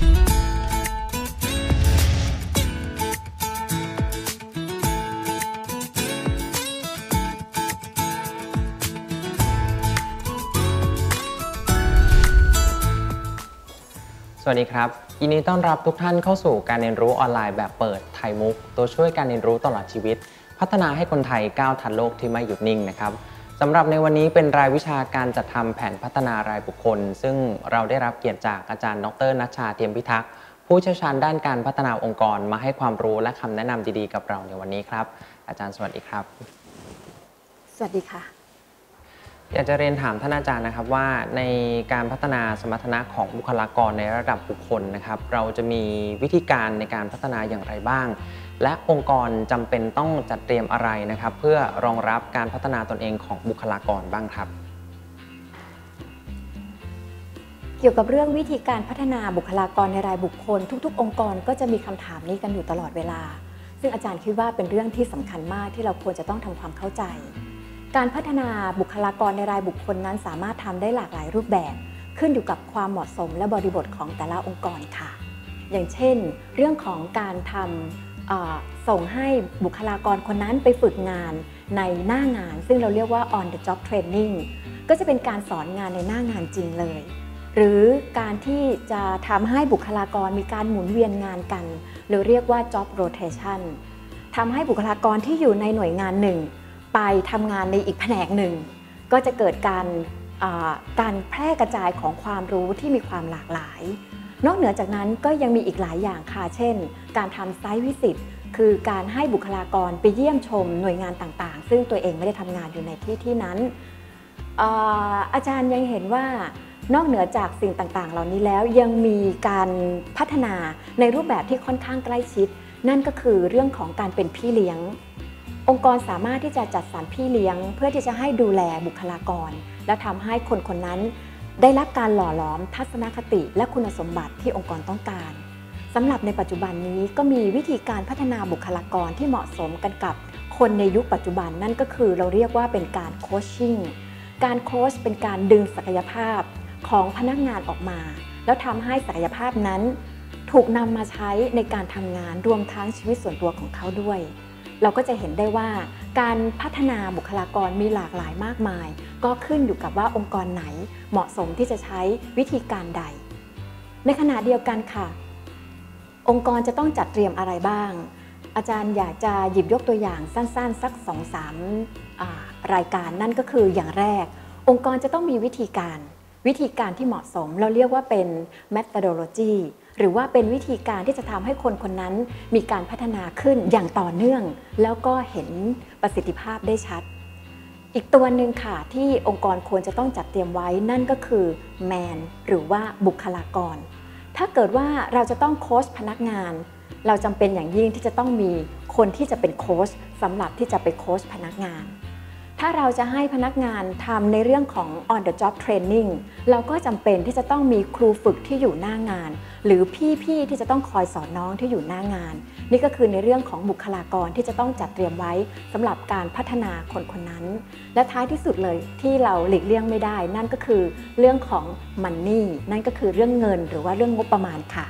สวัสดีครับยินดีต้อนรับทุกท่านเข้าสู่การเรียนรู้ออนไลน์แบบเปิดไทยมุก ตัวช่วยการเรียนรู้ตลอดชีวิต พัฒนาให้คนไทยก้าวทันโลกที่ไม่หยุดนิ่งนะครับ สำหรับในวันนี้เป็นรายวิชาการจัดทำแผนพัฒนารายบุคคล ซึ่งเราได้รับเกียรติจากอาจารย์ ดรนัชชาเทียมพิทักษ์ผู้เชี่ยวชาญด้านการพัฒนาองค์กรมาให้ความรู้และคำแนะนำดีๆ กับเราในวันนี้ครับ อาจารย์สวัสดีครับ สวัสดีค่ะ อยากจะเรียนถามท่านอาจารย์นะครับว่าในการพัฒนาสมรรถนะของบุคลากรในระดับบุคคลนะครับ เราจะมีวิธีการในการพัฒนาอย่างไรบ้าง และองค์กรจำเป็นต้องจัดเตรียมอะไรนะครับ เพื่อรองรับการพัฒนาตนเองของบุคลากรบ้างครับ เกี่ยวกับเรื่องวิธีการพัฒนาบุคลากรในรายบุคคล ทุก ๆ องค์กรก็จะมีคำถามนี้กันอยู่ตลอดเวลา ซึ่งอาจารย์คิดว่าเป็นเรื่องที่สำคัญมากที่เราควรจะต้องทำความเข้าใจ การพัฒนาบุคลากรในรายบุคคลนั้นสามารถทำได้หลากหลายรูปแบบ ขึ้นอยู่กับความเหมาะสมและบริบทของแต่ละองค์กรค่ะ อย่างเช่น เรื่องของการทำเอ่อ ส่งให้บุคลากรคนนั้นไปฝึกงานในหน้างาน ซึ่งเราเรียกว่า on the job training ก็จะเป็นการสอนงานในหน้างานจริงเลย หรือการที่จะทำให้บุคลากรมีการหมุนเวียนงานกัน หรือเรียกว่า job rotation ทำให้บุคลากรที่อยู่ในหน่วยงานหนึ่ง ไปทำงานในอีกแผนกหนึ่ง ก็จะเกิดการการแพร่กระจายของความรู้ที่มีความหลากหลาย นอกเหนือจากนั้นก็ยังมีอีกหลายอย่างค่ะ เช่น การทำไซต์วิสิตคือการให้บุคลากรไปเยี่ยมชมหน่วยงานต่างๆ ซึ่งตัวเองไม่ได้ทำงานอยู่ในที่ที่นั้นเอ่ออาจารย์ยังเห็นว่านอกเหนือจากสิ่งต่างๆ เหล่านี้แล้วยังมีการพัฒนาในรูปแบบที่ค่อนข้างใกล้ชิด นั่นก็คือเรื่องของการเป็นพี่เลี้ยง องค์กรสามารถที่จะจัดสรรพี่เลี้ยง เพื่อที่จะให้ดูแลบุคลากร และทำให้คนคนนั้น ได้รับการหล่อหลอมทัศนคติและคุณสมบัติที่องค์กรต้องการสำหรับในปัจจุบันนี้ก็มีวิธีการพัฒนาบุคลากรที่เหมาะสมกันกับคนในยุคปัจจุบันนั่นก็คือเราเรียกว่าเป็นการโคชชิ่งการโคชเป็นการดึงศักยภาพของพนักงานออกมา แล้วทำให้ศักยภาพนั้น ถูกนำมาใช้ในการทำงานรวมทั้งชีวิตส่วนตัวของเขาด้วย เราก็จะเห็นได้ว่าการพัฒนาบุคลากรมีหลากหลายมากมาย ก็ขึ้นอยู่กับว่าองค์กรไหนเหมาะสมที่จะใช้วิธีการใด ในขณะเดียวกันค่ะ องค์กรจะต้องจัดเตรียมอะไรบ้าง อาจารย์อยากจะหยิบยกตัวอย่างสั้นๆ สัก2-3อ่ามรายการนั่นก็คืออย่างแรก องค์กรจะต้องมีวิธีการ วิธีการที่เหมาะสม เราเรียกว่าเป็น methodology หรือว่าเป็นวิธีการที่จะทำให้คนคนนั้นมีการพัฒนาขึ้นอย่างต่อเนื่อง แล้วก็เห็นประสิทธิภาพได้ชัด อีกตัวหนึ่งค่ะที่องค์กรควรจะต้องจัดเตรียมไว้นั่นก็คือ man หรือว่าบุคลากร ถ้าเกิดว่าเราจะต้องโค้ชพนักงาน เราจำเป็นอย่างยิ่งที่จะต้องมีคนที่จะเป็นโค้ชสำหรับที่จะไปโค้ชพนักงาน ถ้าเราจะให้พนักงานทำในเรื่องของ on the job training เราก็จำเป็นที่จะต้องมีครูฝึกที่อยู่หน้างาน หรือพี่ๆที่จะต้องคอยสอนน้องที่อยู่หน้างาน นี่ก็คือในเรื่องของบุคลากรที่จะต้องจัดเตรียมไว้สำหรับการพัฒนาคนคนนั้น และท้ายที่สุดเลยที่เราหลีกเลี่ยงไม่ได้ นั่นก็คือเรื่องของ money นั่นก็คือเรื่องเงินหรือว่าเรื่องงบประมาณค่ะ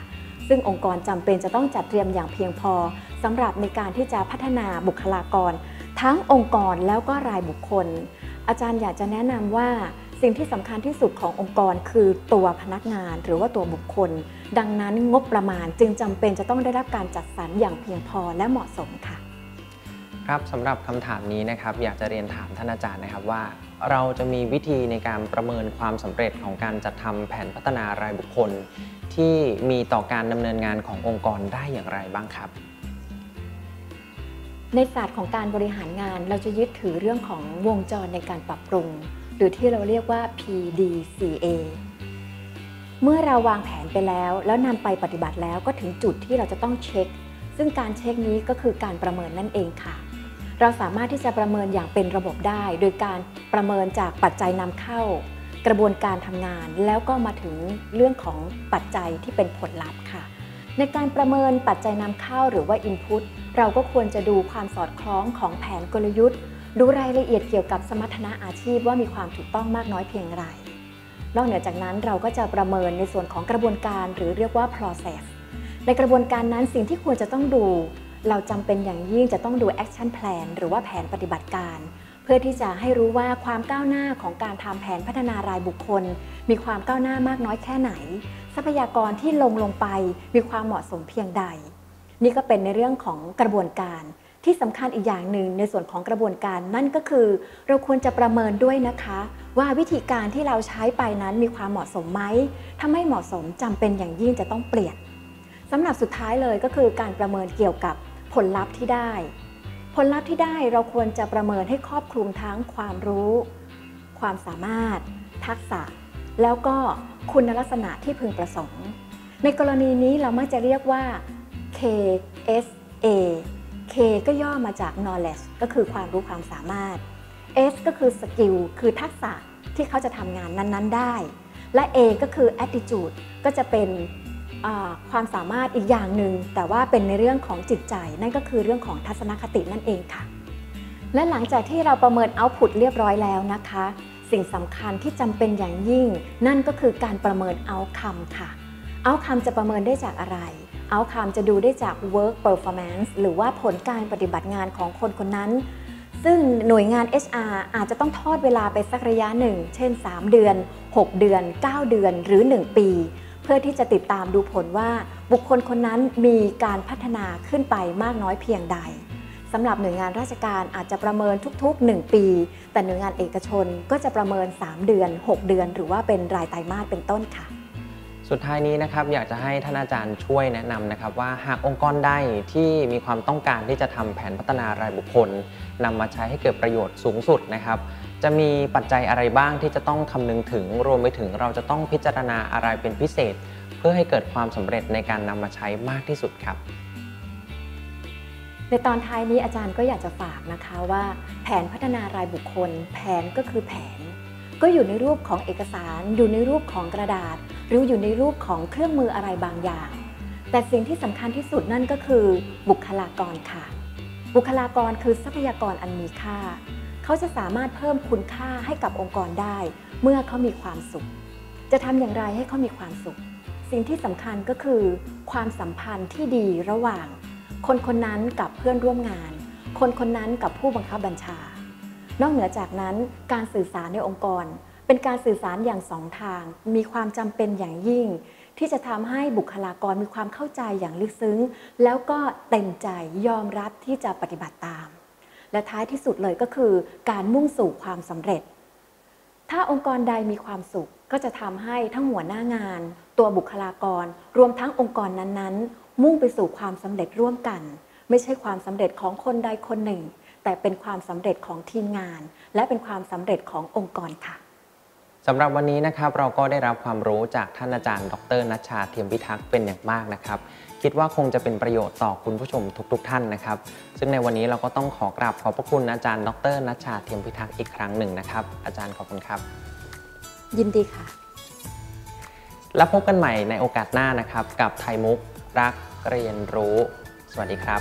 ซึ่งองค์กรจำเป็นจะต้องจัดเตรียมอย่างเพียงพอสำหรับในการที่จะพัฒนาบุคลากร ทั้งองค์กรแล้วก็รายบุคคล อาจารย์อยากจะแนะนำว่าสิ่งที่สำคัญที่สุดขององค์กรคือตัวพนักงาน หรือว่าตัวบุคคล ดังนั้นงบประมาณจึงจำเป็นจะต้องได้รับการจัดสรรอย่างเพียงพอและเหมาะสมค่ะ ครับสำหรับคำถามนี้นะครับอยากจะเรียนถามท่านอาจารย์นะครับว่า เราจะมีวิธีในการประเมินความสำเร็จของการจัดทำแผนพัฒนารายบุคคล ที่มีต่อการดำเนินงานขององค์กรได้อย่างไรบ้างครับ ในศาสตร์ของการบริหารงาน เราจะยึดถือเรื่องของวงจรในการปรับปรุง หรือที่เราเรียกว่า PDCA เมื่อเราวางแผนไปแล้ว แล้วนำไปปฏิบัติแล้วก็ถึงจุดที่เราจะต้องเช็ค ซึ่งการเช็คนี้ก็คือการประเมินนั่นเองค่ะ เราสามารถที่จะประเมินอย่างเป็นระบบได้ โดยการประเมินจากปัจจัยนำเข้า กระบวนการทำงาน แล้วก็มาถึงเรื่องของปัจจัยที่เป็นผลลัพธ์ค่ะ ในการประเมินปัจจัยนำเข้าหรือว่า Input เราก็ควรจะดูความสอดคล้องของแผนกลยุทธ์ ดูรายละเอียดเกี่ยวกับสมรรถนะอาชีพว่ามีความถูกต้องมากน้อยเพียงไร นอกเหนือจากนั้นเราก็จะประเมินในส่วนของกระบวนการหรือเรียกว่า process ในกระบวนการนั้นสิ่งที่ควรจะต้องดู เราจำเป็นอย่างยิ่งจะต้องดู action plan หรือว่าแผนปฏิบัติการ เพื่อที่จะให้รู้ว่าความก้าวหน้าของการทำแผนพัฒนารายบุคคล มีความก้าวหน้ามากน้อยแค่ไหน ทรัพยากรที่ลงลงไปมีความเหมาะสมเพียงใด นี่ก็เป็นในเรื่องของกระบวนการที่สำคัญอีกอย่างหนึ่งในส่วนของกระบวนการนั่นก็คือ เราควรจะประเมินด้วยนะคะ ว่าวิธีการที่เราใช้ไปนั้นมีความเหมาะสมไหมถ้าไม่เหมาะสมจำเป็นอย่างยิ่งจะต้องเปลี่ยนสำหรับสุดท้ายเลยก็คือการประเมินเกี่ยวกับผลลัพธ์ที่ได้ ผลลัพธ์ที่ได้เราควรจะประเมินให้ครอบคลุมทั้งความรู้ ความสามารถ ทักษะ แล้วก็คุณลักษณะที่พึงประสงค์ ในกรณีนี้เรามักจะเรียกว่า KSA K ก็ย่อมาจาก knowledge ก็คือความรู้ความสามารถ S ก็คือ skill คือทักษะที่เขาจะทำงานนั้น ๆ ได้ และ A ก็คือ attitude ก็จะเป็น ความสามารถอีกอย่างหนึ่งแต่ว่าเป็นในเรื่องของจิตใจ นั่นก็คือเรื่องของทัศนคตินั่นเองค่ะ และหลังจากที่เราประเมินเอาพุตเรียบร้อยแล้วนะคะ สิ่งสำคัญที่จำเป็นอย่างยิ่ง นั่นก็คือการประเมินเอาคำค่ะเอาคำจะประเมินได้จากอะไรเอาคำจะดูได้จาก work performance หรือว่าผลการปฏิบัติงานของคนคนนั้น ซึ่งหน่วยงาน HR อาจจะต้องทอดเวลาไปสักระยะหนึ่ง เช่น 3 เดือน 6 เดือน 9 เดือนหรือ 1 ปี พื่อที่จะติดตามดูผลว่าบุคคลคนนั้นมีการพัฒนาขึ้นไปมากน้อยเพียงใดสำหรับหน่วยงานราชการอาจจะประเมินทุกๆ 1 ปี แต่หน่วยงานเอกชนก็จะประเมิน 3 เดือน 6 เดือน หรือว่าเป็นรายไตรมาสเป็นต้นค่ะ สุดท้ายนี้นะครับอยากจะให้ท่านอาจารย์ช่วยแนะนำนะครับว่าหากองค์กรใดที่มีความต้องการที่จะทำแผนพัฒนารายบุคคลนำมาใช้ให้เกิดประโยชน์สูงสุดนะครับ จะมีปัจจัยอะไรบ้างที่จะต้องคำนึงถึง รวมไปถึงเราจะต้องพิจารณาอะไรเป็นพิเศษ เพื่อให้เกิดความสำเร็จในการนำมาใช้มากที่สุดครับ ในตอนท้ายนี้อาจารย์ก็อยากจะฝากนะคะว่า แผนพัฒนารายบุคคล แผนก็คือแผน ก็อยู่ในรูปของเอกสาร อยู่ในรูปของกระดาษ หรืออยู่ในรูปของเครื่องมืออะไรบางอย่าง แต่สิ่งที่สำคัญที่สุดนั่นก็คือบุคลากรค่ะ บุคลากรคือทรัพยากรอันมีค่า เขาจะสามารถเพิ่มคุณค่าให้กับองค์กรได้ เมื่อเขามีความสุข จะทำอย่างไรให้เขามีความสุข สิ่งที่สำคัญก็คือ ความสัมพันธ์ที่ดีระหว่าง คนคนนั้นกับเพื่อนร่วมงาน คนคนนั้นกับผู้บังคับบัญชา นอกเหนือจากนั้นการสื่อสารในองค์กร เป็นการสื่อสารอย่างสองทาง มีความจำเป็นอย่างยิ่ง ที่จะทำให้บุคลากรมีความเข้าใจอย่างลึกซึ้ง แล้วก็เต็มใจยอมรับที่จะปฏิบัติตาม และท้ายที่สุดเลยก็คือการมุ่งสู่ความสำเร็จ ถ้าองค์กรใดมีความสุขก็จะทำให้ทั้งหัวหน้างาน ตัวบุคลากร รวมทั้งองค์กรนั้นๆ มุ่งไปสู่ความสำเร็จร่วมกัน ไม่ใช่ความสำเร็จของคนใดคนหนึ่ง แต่เป็นความสำเร็จของทีมงาน และเป็นความสำเร็จขององค์กรค่ะ สำหรับวันนี้นะครับเราก็ได้รับความรู้จากท่านอาจารย์ ดรนัชชาเทียมพิทักษ์เป็นอย่างมากนะครับ คิดว่าคงจะเป็นประโยชน์ต่อคุณผู้ชมทุกๆท่านนะครับ ซึ่งในวันนี้เราก็ต้องขอกราบขอบพระคุณอาจารย์ ดรนัชชาเทียมพิทักษ์อีกครั้งหนึ่งนะครับ อาจารย์ขอบคุณครับ ยินดีค่ะ แล้วพบกันใหม่ในโอกาสหน้านะครับ กับไทยมุกรักเรียนรู้ สวัสดีครับ